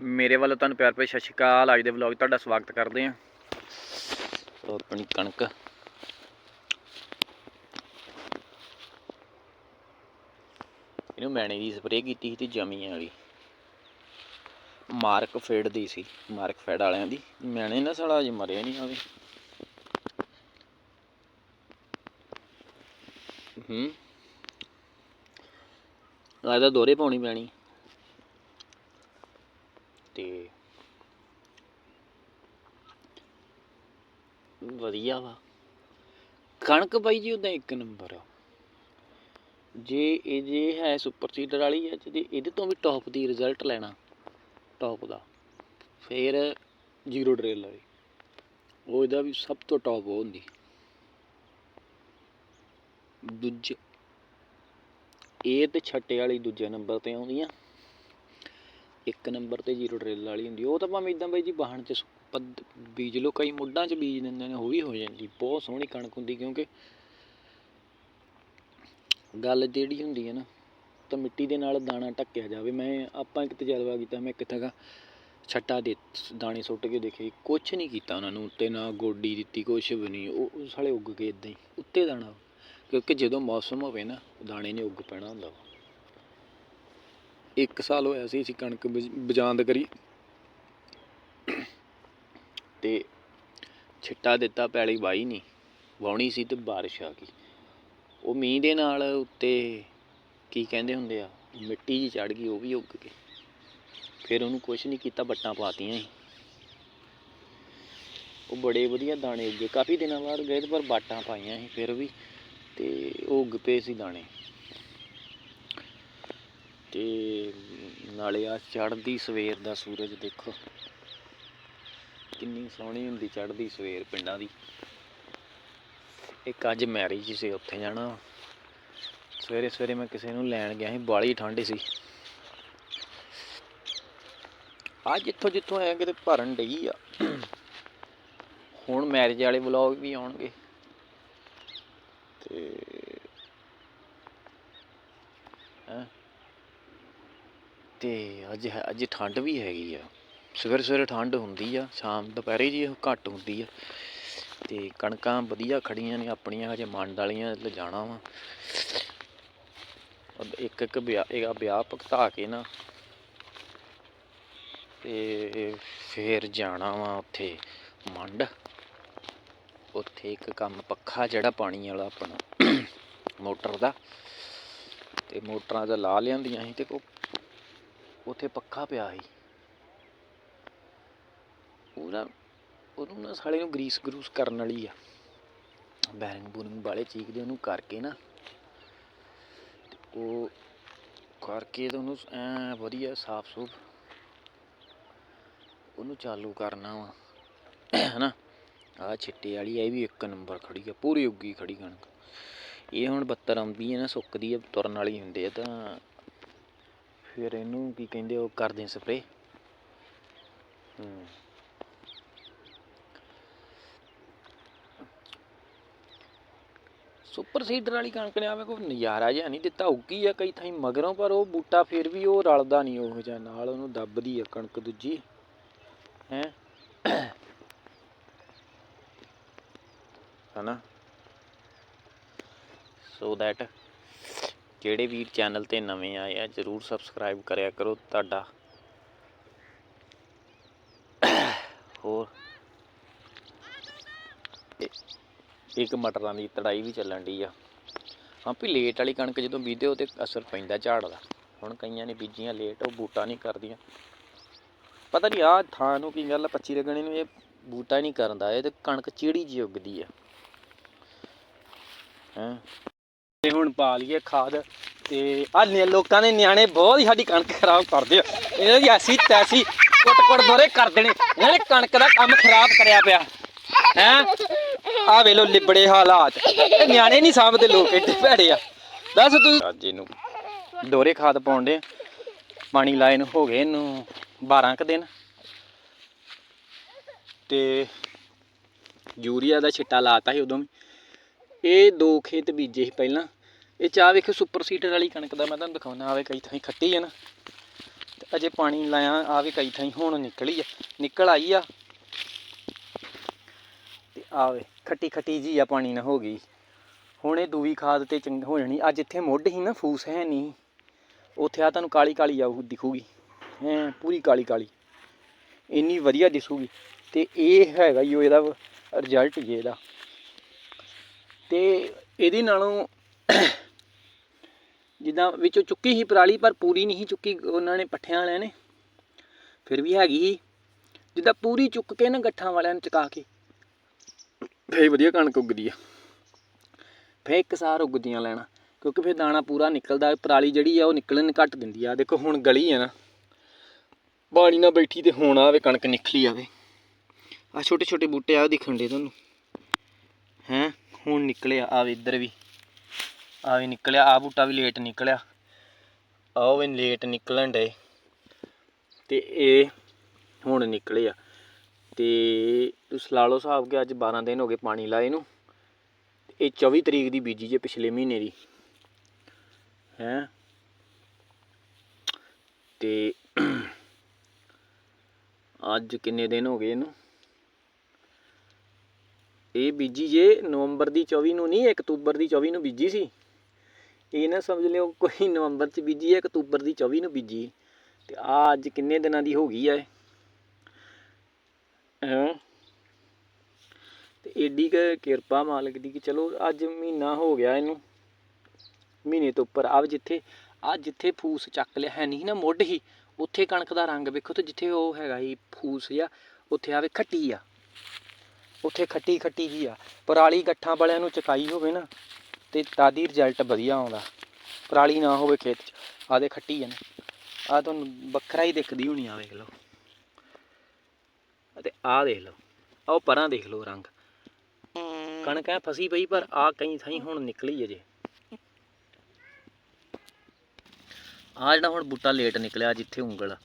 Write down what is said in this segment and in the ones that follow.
ਮੇਰੇ ਵੱਲੋਂ ਤੁਹਾਨੂੰ ਪਿਆਰ ਭਰੀ ਸਤਿ ਸ਼੍ਰੀ ਅਕਾਲ। ਅੱਜ ਦੇ ਵਲੌਗ ਤੁਹਾਡਾ ਸਵਾਗਤ ਕਰਦੇ ਹਾਂ। ਉਹ ਆਪਣੀ ਕਣਕ। ਇਹਨੂੰ ਮੈਣੇ ਦੀ ਸਪਰੇਅ ਕੀਤੀ ਸੀ ਤੇ ਜਮੀ ਵਾਲੀ। ਮਾਰਕ ਫੇਡ ਦੀ ਸੀ, ਮਾਰਕ ਫੇਡ ਵਾਲਿਆਂ ਦੀ। ਮੈਣੇ ਨਾ ਸਾਲਾ ਅਜੇ ਮਰਿਆ ਨਹੀਂ ਆਵੇ ਹੂੰ। ਲੱਗਦਾ ਦੋਰੇ ਪਾਉਣੀ ਪੈਣੀ। ਤੇ ਵਧੀਆ ਵਾ। ਕਣਕ ਬਾਈ ਜੀ, ਉਹਦਾ ਇੱਕ ਨੰਬਰ ਆ। ਜੇ ਇਹ ਜੇ ਹੈ ਸੁਪਰ ਸੀਡਰ ਵਾਲੀ ਹੈ ਜੇ ਇਹਦੇ ਤੋਂ ਵੀ ਟੌਪ ਦੀ ਰਿਜ਼ਲਟ ਲੈਣਾ ਟੌਪ ਦਾ। ਫਿਰ ਜ਼ੀਰੋ ਡਰੇਲ ਵਾਲੀ। ਉਹ ਇਹਦਾ ਵੀ ਸਭ ਤੋਂ ਟੌਪ ਉਹ ਹੁੰਦੀ। ਦੂਜੇ, ਇਹ ਤੇ ਛੱਟੇ ਵਾਲੀ ਦੂਜੇ ਨੰਬਰ ਤੇ ਆਉਂਦੀ ਆ। ਇੱਕ ਨੰਬਰ ਤੇ ਜ਼ੀਰੋ ਡਰਿੱਲ ਵਾਲੀ ਹੁੰਦੀ ਉਹ ਤਾਂ ਭਾਵੇਂ ਇਦਾਂ ਬਾਈ ਜੀ ਬਾਹਣ ਚ ਪੱਧ- ਬੀਜ ਲੋ ਕਈ ਮੁੱਢਾਂ ਚ ਬੀਜ ਦਿੰਦੇ ਨੇ, ਉਹ ਵੀ ਹੋ ਜਾਂਦੀ। ਬਹੁਤ ਸੋਹਣੀ ਕਣਕ ਹੁੰਦੀ ਕਿਉਂਕਿ ਗੱਲ ਜਿਹੜੀ ਹੁੰਦੀ ਹੈ ਨਾ, ਤਾਂ ਮਿੱਟੀ ਦੇ ਨਾਲ ਦਾਣਾ ਢੱਕਿਆ ਜਾਵੇ। ਮੈਂ, ਆਪਾਂ ਇੱਕ ਤਜਰਬਾ ਕੀਤਾ, ਮੈਂ ਕਿੱਥੇ ਗਾ ਛੱਟਾ ਦੇ ਦਾਣੇ ਸੁੱਟ ਕੇ ਦੇਖੇ। ਕੁਛ ਨਹੀਂ ਕੀਤਾ ਉਹਨਾਂ ਨੂੰ, ਉੱਤੇ ਨਾ ਗੋਡੀ ਦਿੱਤੀ, ਕੁਛ ਵੀ ਨਹੀਂ। ਉਹ ਉਹ ਸਾਲੇ ਉੱਗ ਗਏ ਇਦਾਂ ਹੀ, ਉੱਤੇ ਦਾਣਾ। ਕਿਉਂਕਿ ਜਦੋਂ ਮੌਸਮ ਹੋਵੇ ਨਾ, ਦਾਣੇ ਨੇ ਉੱਗ ਪੈਣਾ ਹੁੰਦਾ ਵਾ ਇੱਕ ਸਾਲ ਹੋਇਆ ਸੀ ਅਸੀਂ ਕਣਕ ਬਜ- ਬਜਾਂਦ ਕਰੀ। ਤੇ ਛਿੱਟਾ ਦਿੱਤਾ ਪੈਲੀ ਵਾਈ ਨਹੀਂ ਵਾਉਣੀ ਸੀ ਤੇ ਬਾਰਿਸ਼ ਆ ਗਈ। ਉਹ ਮੀਂਹ ਦੇ ਨਾਲ ਉੱਤੇ ਕੀ ਕਹਿੰਦੇ ਹੁੰਦੇ ਆ, ਮਿੱਟੀ ਜੀ ਚੜ ਗਈ, ਉਹ ਵੀ ਉੱਗ ਗਈ। ਫਿਰ ਉਹਨੂੰ ਕੁਝ ਨਹੀਂ ਕੀਤਾ ਬੱਟਾਂ ਪਾਤੀਆਂ ਸੀ ਉਹ ਬੜੇ ਵਧੀਆ ਦਾਣੇ ਉੱਗੇ, ਕਾਫੀ ਦਿਨਾਂ ਬਾਅਦ ਗਏ ਪਰ ਬਾਟਾਂ ਪਾਈਆਂ ਸੀ ਫਿਰ ਵੀ, ਤੇ ਉਹ ਉੱਗ ਪਏ ਸੀ ਦਾਣੇ। ਤੇ ਨਾਲੇ ਆ ਚੜ੍ਹਦੀ ਸਵੇਰ ਦਾ ਸੂਰਜ ਦੇਖੋ। ਕਿੰਨੀ ਸੋਹਣੀ ਹੁੰਦੀ ਚੜ੍ਹਦੀ ਸਵੇਰ ਪਿੰਡਾਂ ਦੀ। ਇੱਕ ਅੱਜ ਮੈਰਿਜ ਸੀ, ਉੱਥੇ ਜਾਣਾ ਸਵੇਰੇ ਸਵੇਰੇ ਮੈਂ ਕਿਸੇ ਨੂੰ ਲੈਣ ਗਿਆ ਸੀ, ਬਾਲੀ ਠੰਡ ਸੀ। ਅੱਜ ਜਿੱਥੋਂ ਜਿੱਥੋਂ ਆਇਆ ਕਿਤੇ ਭਰਨ ਡਈ ਆ। ਹੁਣ ਮੈਰਿਜ ਵਾਲੇ ਵਲੌਗ ਵੀ ਆਉਣਗੇ। ਤੇ ਹੈਂ ਤੇ ਅੱਜ ਹੈ, ਅੱਜ ਠੰਡ ਵੀ ਹੈਗੀ ਆ। ਸਵੇਰੇ ਸਵੇਰੇ ਠੰਡ ਹੁੰਦੀ ਆ, ਸ਼ਾਮ ਦੁਪਹਿਰੇ ਜੀ ਘੱਟ ਹੁੰਦੀ ਆ। ਤੇ ਕਣਕਾਂ ਵਧੀਆ ਖੜੀਆਂ ਨੇ, ਆਪਣੀਆਂ ਹਜੇ ਮੰਡ ਵਾਲੀਆਂ ਲਿਜਾਣਾ ਵਾ। ਇੱਕ ਇੱਕ ਵਿਆਹ ਇਹ ਵਿਆਹ ਭਗਤਾ ਕੇ ਨਾ, ਤੇ ਫੇਰ ਜਾਣਾ ਵਾ ਉੱਥੇ ਮੰਡ। ਉੱਥੇ ਇੱਕ ਕੰਮ ਪੱਖਾ ਜਿਹੜਾ ਪਾਣੀ ਵਾਲਾ ਆਪਣਾ, ਮੋਟਰ ਦਾ, ਤੇ ਮੋਟਰਾਂ ਦਾ ਲਾ ਲਿਆਂਦੀਆਂ ਸੀ ਤੇ ਉਹ ਉੱਥੇ ਪੱਖਾ ਪਿਆ ਸੀ। ਉਹ ਨਾ ਉਹਨੂੰ ਨਾ ਸਾਲੇ ਨੂੰ ਗਰੀਸ ਗਰੂਸ ਕਰਨ ਵਾਲੀ ਆ। ਬੈਰਿੰਗ ਬੂਰਿੰਗ ਵਾਲੇ ਚੀਕਦੇ ਉਹਨੂੰ ਕਰਕੇ ਨਾ। ਉਹ ਕਰਕੇ ਤੇ ਉਹਨੂੰ ਐ ਵਧੀਆ ਸਾਫ਼ ਸੂਫ ਉਹਨੂੰ ਚਾਲੂ ਕਰਨਾ ਵਾ। ਹਨਾ? ਆ ਛਿੱਟੇ ਵਾਲੀ ਆ, ਇਹ ਵੀ ਇੱਕ ਨੰਬਰ ਖੜੀ ਆ ਪੂਰੀ ਉੱਗੀ ਖੜੀ ਕਣਕ। ਇਹ ਹੁਣ 72 ਆਉਂਦੀ ਹੈ ਨਾ ਸੁੱਕਦੀ ਹੈ ਤੁਰਨ ਵਾਲੀ ਹੁੰਦੇ ਆ ਤਾਂ ਫਿਰ ਇਹਨੂੰ ਕੀ ਕਹਿੰਦੇ ਉਹ ਕਰਦੇ ਸਪਰੇ ਹੂੰ। ਸੁਪਰ ਸੀਡਰ ਵਾਲੀ ਕਣਕ ਨੇ ਆਵੇ ਕੋਈ ਨਜ਼ਾਰਾ ਜਿਹਾ ਨਹੀਂ ਦਿੱਤਾ, ਉੱਗੀ ਆ ਕਈ ਥਾਈਂ ਮਗਰੋਂ, ਪਰ ਉਹ ਬੂਟਾ ਫਿਰ ਵੀ ਉਹ ਰਲਦਾ ਨਹੀਂ ਉਹ ਜਿਹਾ, ਨਾਲ ਉਹਨੂੰ ਦੱਬਦੀ ਆ ਕਣਕ ਦੂਜੀ। ਹੈ? ਹਨਾ? ਸੋ ਦੈਟ ਜਿਹੜੇ ਵੀਰ ਚੈਨਲ ਤੇ ਨਵੇਂ ਆਏ ਆ, ਜਰੂਰ ਸਬਸਕ੍ਰਾਈਬ ਕਰਿਆ ਕਰੋ ਤੁਹਾਡਾ। ਹੋਰ? ਇੱਕ ਮਟਰਾਂ ਦੀ ਤੜਾਈ ਵੀ ਚੱਲਣ ਦੀ ਆ। ਹਾਂ ਵੀ ਲੇਟ ਵਾਲੀ ਕਣਕ ਜਦੋਂ ਬੀਜਦੇ ਉਹ ਤੇ ਅਸਰ ਪੈਂਦਾ ਝਾੜ ਦਾ। ਹੁਣ ਕਈਆਂ ਨੇ ਬੀਜੀਆਂ ਲੇਟ, ਉਹ ਬੂਟਾ ਨਹੀਂ ਕਰਦੀਆਂ। ਪਤਾ ਨਹੀਂ ਆ ਥਾਂ ਨੂੰ ਕੀ ਗੱਲ ਆ 25 ਲੱਗਣੇ ਨੂੰ ਇਹ ਬੂਟਾ ਨਹੀਂ ਕਰਦਾ, ਇਹ ਤੇ ਕਣਕ ਚਿੜੀ ਜਿਹੀ ਉੱਗਦੀ ਆ। ਹੈਂ? ਤੇ ਹੁਣ ਪਾ ਲਈਏ ਖਾਦ ਤੇ ਆ ਲੋਕਾਂ ਦੇ ਨਿਆਣੇ ਬਹੁਤ ਹੀ ਸਾਡੀ ਕਣਕ ਖਰਾਬ ਕਰਦੇ ਆ। ਇਹਨਾਂ ਦੀ ਐਸੀ ਤੈਸੀ ਕੁੱਟ ਕੁੱਟ ਦੋਰੇ ਕਰ ਦੇਣੇ। ਇਹਨਾਂ ਨੇ ਕਣਕ ਦਾ ਕੰਮ ਖਰਾਬ ਕਰਿਆ ਪਿਆ। ਹੈ? ਆ ਵੇ ਲੋ ਲਿਬੜੇ ਹਾਲਾਤ। ਇਹ ਨਿਆਣੇ ਨਹੀਂ ਸਾਂਭਦੇ, ਲੋਕ ਏਡੇ ਭੈੜੇ ਆ। ਦੱਸ ਤੂੰ। ਅੱਜ ਇਹਨੂੰ ਦੋਰੇ ਖਾਦ ਪਾਉਂਦੇ ਪਾਣੀ ਲਾਏ ਨੂੰ ਹੋ ਗਏ ਇਹਨੂੰ 12 ਕ ਦਿਨ। ਤੇ ਯੂਰੀਆ ਦਾ ਛਿੱਟਾ ਲਾਤਾ ਸੀ ਉਦੋਂ ਵੀ। ਇਹ ਦੋ ਖੇਤ ਬੀਜੇ ਸੀ ਪਹਿਲਾਂ। ਇਹ ਚਾਹ ਵੇਖੋ ਸੁਪਰ ਸੀਡਰ ਵਾਲੀ ਕਣਕ ਦਾ, ਮੈਂ ਤੁਹਾਨੂੰ ਦਿਖਾਉਣਾ ਆਵੇ ਕਈ ਥਾਈਂ ਖੱਟੀ ਹੈ ਨਾ। ਤੇ ਅਜੇ ਪਾਣੀ ਲਾਇਆ ਆਵੇ ਕਈ ਥਾਈਂ ਹੁਣ ਨਿਕਲੀ ਆ, ਨਿਕਲ ਆਈ ਆ। ਤੇ ਆਵੇ ਖੱਟੀ ਖੱਟੀ ਜੀ ਆ ਪਾਣੀ ਨਾ ਹੋ ਗਈ। ਹੁਣ ਇਹ ਦੂਈ ਖਾਦ ਤੇ ਚੰਗ ਹੋ ਜਾਣੀ, ਅੱਜ ਇੱਥੇ ਮੁੱਢ ਹੀ ਨਾ ਫੂਸ ਹੈ ਨਹੀਂ ਉੱਥੇ ਆ ਤੁਹਾਨੂੰ ਕਾਲੀ ਕਾਲੀ ਆਊ, ਦਿਖੂਗੀ। ਹੈ, ਪੂਰੀ ਕਾਲੀ ਕਾਲੀ। ਇੰਨੀ ਵਧੀਆ ਦਿਸੂਗੀ। ਤੇ ਇਹ ਹੈਗਾ ਹੀ ਉਹ ਇਹਦਾ ਰਿਜ਼ਲਟ ਜੇ ਇਹਦਾ। ਤੇ ਇਹਦੇ ਨਾਲੋਂ ਜਿੱਦਾਂ ਵਿੱਚੋਂ ਚੁੱਕੀ ਸੀ ਪਰਾਲੀ ਪਰ ਪੂਰੀ ਨਹੀਂ ਚੁੱਕੀ ਉਹਨਾਂ ਨੇ ਪੱਠਿਆਂ ਵਾਲਿਆਂ ਨੇ। ਫਿਰ ਵੀ ਹੈਗੀ ਸੀ। ਜਿੱਦਾਂ ਪੂਰੀ ਚੁੱਕ ਕੇ ਨਾ ਗੱਠਾਂ ਵਾਲਿਆਂ ਨੇ ਚਕਾ ਕੇ। ਫੇਰ ਵਧੀਆ ਕਣਕ ਉੱਗਦੀ ਆ। ਫੇਰ ਇੱਕ ਸਾਰ ਉੱਗਦੀਆਂ ਲੈਣਾ। ਕਿਉਂਕਿ ਫੇਰ ਦਾਣਾ ਪੂਰਾ ਨਿਕਲਦਾ ਪਰਾਲੀ ਜਿਹੜੀ ਆ ਉਹ ਨਿਕਲਣ ਘੱਟ ਦਿੰਦੀ ਆ। ਦੇਖੋ ਹੁਣ ਗਲੀ ਆ ਨਾ। ਪਾਣੀ ਨਾਲ ਬੈਠੀ ਤੇ ਹੁਣ ਆਵੇ ਕਣਕ ਨਿਕਲੀ ਆਵੇ। ਆ ਛੋਟੇ ਛੋਟੇ ਬੂਟੇ ਆ ਦਿਖਣ ਦੇ ਤੁਹਾਨੂੰ। ਹੈਂ? ਹੁਣ ਨਿਕਲਿਆ ਆਵੇ ਇੱਧਰ ਵੀ। ਆ ਵੀ ਨਿਕਲਿਆ ਆ ਬੂਟਾ ਵੀ ਲੇਟ ਨਿਕਲਿਆ। ਆਹ ਵੀ ਲੇਟ ਨਿਕਲਣ ਡੇ ਤੇ ਇਹ ਹੁਣ ਨਿਕਲੇ ਆ। ਤੇ ਤੁਸੀਂ ਲਾ ਲਓ ਹਿਸਾਬ ਕਿ ਅੱਜ 12 ਦਿਨ ਹੋ ਗਏ ਪਾਣੀ ਲਾਏ ਨੂੰ। ਇਹ 24 ਤਰੀਕ ਦੀ ਬੀਜੀ ਜੇ ਪਿਛਲੇ ਮਹੀਨੇ ਦੀ। ਹੈ? ਤੇ ਅੱਜ ਕਿੰਨੇ ਦਿਨ ਹੋ ਗਏ ਇਹਨੂੰ? ਇਹ ਬੀਜੀ ਜੇ ਨਵੰਬਰ ਦੀ 24 ਨੂੰ ਨਹੀਂ ਅਕਤੂਬਰ ਦੀ 24 ਨੂੰ ਬੀਜੀ ਸੀ। ਇਹ ਨਾ ਸਮਝ ਲਿਓ, ਕੋਈ ਨਵੰਬਰ ਚ ਬੀਜੀ ਹੈ, ਅਕਤੂਬਰ ਦੀ 24 ਨੂੰ ਬੀਜੀ ਤੇ ਆ ਅੱਜ ਕਿੰਨੇ ਦਿਨਾਂ ਦੀ ਹੋ ਗਈ ਆ ਤੇ ਏਡੀ ਕੁ ਕਿਰਪਾ ਮਾਲਕ ਦੀ ਕਿ ਚਲੋ, ਅੱਜ ਮਹੀਨਾ ਹੋ ਗਿਆ ਇਹਨੂੰ। ਮਹੀਨੇ ਤੋਂ ਉੱਪਰ ਆ ਜਿੱਥੇ ਆ ਜਿੱਥੇ ਫੂਸ ਚੱਕ ਲਿਆ, ਹੈ ਨਹੀਂ ਨਾ ਮੁੱਢ ਹੀ, ਉੱਥੇ ਕਣਕ ਦਾ ਰੰਗ ਵੇਖੋ ਤੇ ਜਿੱਥੇ ਉਹ ਹੈਗਾ ਹੀ ਫੂਸ ਜਾਂ ਉੱਥੇ ਆਵੇ ਖੱਟੀ ਆ। ਉੱਥੇ ਖੱਟੀ ਖੱਟੀ ਹੀ ਆ। ਪਰਾਲੀ ਗੱਠਾਂ ਵਾਲਿਆਂ ਨੂੰ ਚਕਾਈ ਹੋਵੇ ਨਾ ਤੇ ਤਾਦੀ ਰਿਜ਼ਲਟ ਵਧੀਆ ਆਉਂਦਾ। ਪਰਾਲੀ ਨਾ ਹੋਵੇ ਖੇਤ 'ਚ। ਆਦੇ ਖੱਟੀ ਆ ਨਾ। ਆ ਤੁਹਾਨੂੰ ਵੱਖਰਾ ਹੀ ਦਿਖਦੀ ਹੋਣੀ ਆ, ਵੇਖ ਲਓ। ਅਤੇ ਆਹ ਦੇਖ ਲਓ। ਆਹ ਉਹ ਪਰਾਂ ਦੇਖ ਲਓ ਰੰਗ। ਕਣਕ ਐ ਫਸੀ ਪਈ, ਪਰ ਆ ਕਈ ਥਾਈਂ ਹੁਣ ਨਿਕਲੀ ਅਜੇ ਆ ਜਿਹੜਾ ਹੁਣ ਬੂਟਾ ਲੇਟ ਨਿਕਲਿਆ, ਜਿੱਥੇ ਉਂਗਲ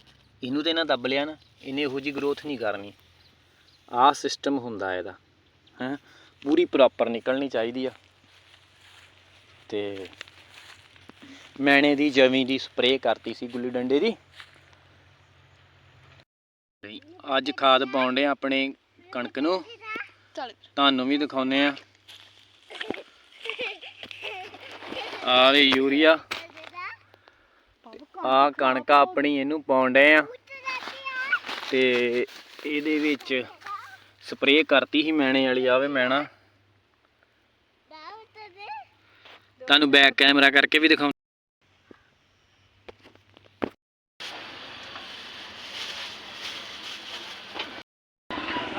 ਇਹਨੂੰ ਤੇ ਇਹਨਾਂ ਦੱਬ ਲਿਆ ਨਾ, ਇਹਨੇ ਇਹੋ ਜੀ ਗਰੋਥ ਨਹੀਂ ਕਰਨੀ। ਆ ਸਿਸਟਮ ਹੁੰਦਾ ਇਹਦਾ। ਹੈ? ਪੂਰੀ ਪ੍ਰੋਪਰ ਨਿਕਲਣੀ ਚਾਹੀਦੀ ਆ। ਤੇ ਮੈਨੇ ਦੀ ਜਮੀ ਦੀ ਸਪਰੇਅ ਕਰਤੀ ਸੀ ਗੁੱਲੀ ਡੰਡੇ ਦੀ। ਅੱਜ ਖਾਦ ਪਾਉਂਦੇ ਆ ਆਪਣੇ ਕਣਕ ਨੂੰ। ਚੱਲ। ਤੁਹਾਨੂੰ ਵੀ ਦਿਖਾਉਨੇ ਆ। ਆ ਵੀ ਯੂਰੀਆ। ਆ ਕਣਕ ਆਪਣੀ ਇਹਨੂੰ ਪਾਉਂਦੇ ਆ। ਤੇ ਇਹਦੇ ਵਿੱਚ ਸਪਰੇਅ ਕਰਤੀ ਸੀ ਮੈਣੇ ਵਾਲੀ ਆਵੇ ਮੈਣਾ। ਤੁਹਾਨੂੰ ਬੈਕ ਕੈਮਰਾ ਕਰਕੇ ਵੀ ਦਿਖਾਉਂ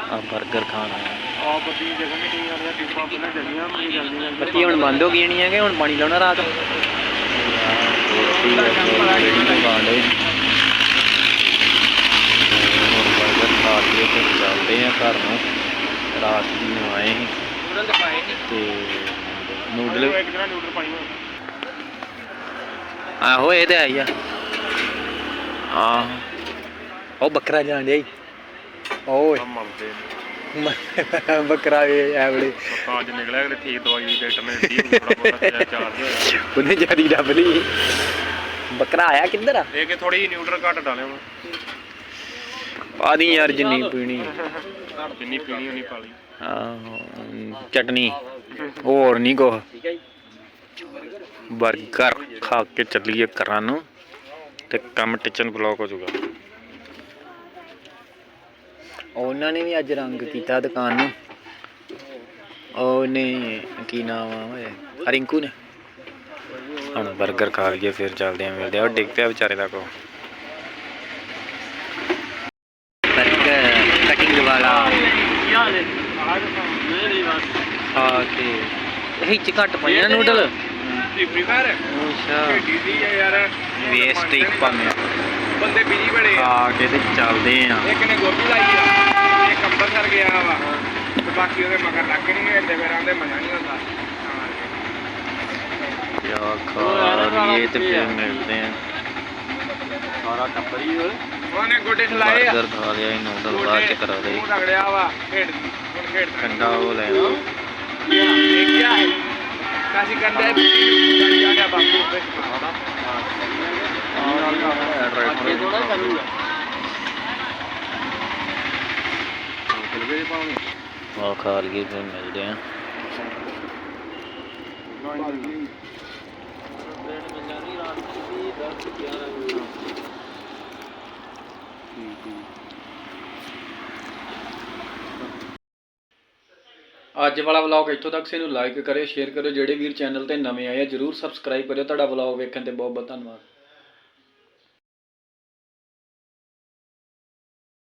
ਆ 버ਗਰ ਖਾਣਾ ਆ ਬੱਤੀ ਜਗ੍ਹਾ ਨਹੀਂ ਆ ਰਿਹਾ ਟਿਊਬਾਂ ਪਹਿਲਾਂ ਚੱਲੀਆਂ ਮੇਰੀ ਜਲਦੀ ਬੱਤੀ ਹੁਣ ਬੰਦ ਹੋ ਗਈ ਨਹੀਂ ਹੈਗੇ ਹੁਣ ਪਾਣੀ ਲਾਉਣਾ ਰਾਤ। ਕੇ ਚੱਲਦੇ ਆ ਘਰ ਨੂੰ। ਰਾਤ ਦੀ ਆਏ ਤੇ ਨੂਡਲ ਇੱਕ ਦਿਨ ਨਿਊਟਰ ਪਾਈ ਹੋਈ ਆਹੋ ਇਹ ਤੇ ਆਈ ਆ। ਆ ਉਹ ਬੱਕਰਾ ਜਾਣ ਡਿਆ ਈ। ਓਏ। ਆ ਬੱਕਰਾ ਵੇ ਐਵਲੇ ਤਾਂ ਅੱਜ ਨਿਕਲਿਆ ਕਿ ਠੀਕ ਦਵਾਈ ਦੀ ਡਾਕਟਰ ਨੇ ਦਿੱਤੀ ਥੋੜਾ ਬਹੁਤਾ ਚਾਰਜ ਹੋਇਆ ਉਹਨੇ ਜਿਆਦੀ ਡੱਬ ਲਈ। ਬੱਕਰਾ ਆਇਆ ਕਿੱਧਰ ਆ? ਇਹ ਕਿ ਥੋੜੀ ਜਿਹੀ ਨਿਊਟਰ ਘੱਟ ਡਾਲਿਆ ਹੁਣ। ਪਾਦੀ ਯਾਰ ਜਿੰਨੀ ਪੀਣੀ। ਜਿੰਨੀ ਪੀਣੀ ਉਨੀ ਪਾ ਲਈ। ਆਹ, ਚਟਨੀ। ਹੋਰ ਨਹੀਂ 버ਗਰ ਖਾ ਕੇ ਚੱਲੀਏ ਘਰਾਂ ਨੂੰ ਤੇ ਕੰਮ ਟਿਚਨ ਬਲੌਕ ਹੋ ਜਾਊਗਾ। ਉਹਨਾਂ ਨੇ ਵੀ ਅੱਜ ਰੰਗ ਕੀਤਾ ਦੁਕਾਨ ਨੂੰ। ਉਹਨੇ ਕੀ ਨਾਮ ਆ ਓਏ ਰਿੰਕੂ ਨੇ। ਹੁਣ 버ਗਰ ਖਾ ਲਈਏ ਫਿਰ ਚੱਲਦੇ ਆਂ ਮਿਲਦੇ ਆ। ਉਹ ਡਿੱਗ ਪਿਆ ਵਿਚਾਰੇ ਦਾ ਕੋ ਤੇ ਇਹ ਚ ਘੱਟ ਪਈਆਂ ਨੂਡਲ ਫ੍ਰੀ ਫਾਇਰ ਅੱਛਾ। ਆ ਯਾਰ ਵੇਸਟ ਇੱਕ ਪਾਉਂਦੇ ਆ। ਬੰਦੇ ਬਿਜ਼ੀ ਬੜੇ ਆ ਆ ਕੇ ਤੇ ਚੱਲਦੇ ਆ। ਇੱਕ ਨੇ ਗੋਭੀ ਲਾਈ ਆ ਇੱਕ ਅੰਬਰਸਰ ਗਿਆ ਵਾ ਤੇ ਬਾਕੀ ਉਹਦੇ ਮਗਰ ਲੱਗ ਨਹੀਂ ਗਏ ਤੇ ਫਿਰ ਆਂਦੇ ਮਜ਼ਾ ਨਹੀਂ ਹੁੰਦਾ ਤਾਂ ਕਰਕੇ। ਯਾ ਖਾ ਲਈਏ ਤੇ ਫਿਰ ਮਿਲਦੇ ਆ। ਸਾਰਾ ਟੱਬਰ ਹੀ ਉਹਨੇ ਗੋਡੇ ਚਲਾਏ ਆ। 버ਗਰ ਖਾ ਲਿਆ ਇਹ ਨੂਡਲ ਬਾਅਦ ਚ ਕਰਾ ਦੇ। ਉਹ ਤਗੜਿਆ ਵਾ ਖੇਡ ਹੁਣ ਖੇਡ ਠੰਡਾ ਉਹ ਲੈ ਆਓ ਇਹ ਕੀ ਹੈ ਕਾਸੀ ਕੰਦਾ ਹੈ। ਜਾ ਗਿਆ ਬਾਪੂ ਵਿੱਚ ਅੱਗੇ ਤੋਂ ਨਾ ਕਰੂਗਾ ਆ ਖਾ ਲਈਏ ਫਿਰ ਮਿਲਦੇ ਆ ਅੱਜ ਵਾਲਾ ਵਲੌਗ ਇੱਥੋਂ ਤੱਕ ਸੀ ਨੂੰ ਲਾਈਕ ਕਰਿਓ ਸ਼ੇਅਰ ਕਰਿਓ, ਜਿਹੜੇ ਵੀਰ ਚੈਨਲ ਤੇ ਨਵੇਂ ਆਏ ਆ, ਜਰੂਰ ਸਬਸਕ੍ਰਾਈਬ ਕਰਿਓ। ਤੁਹਾਡਾ ਵਲੌਗ ਵੇਖਣ ਤੇ ਬਹੁਤ ਬਹੁਤ ਧੰਨਵਾਦ।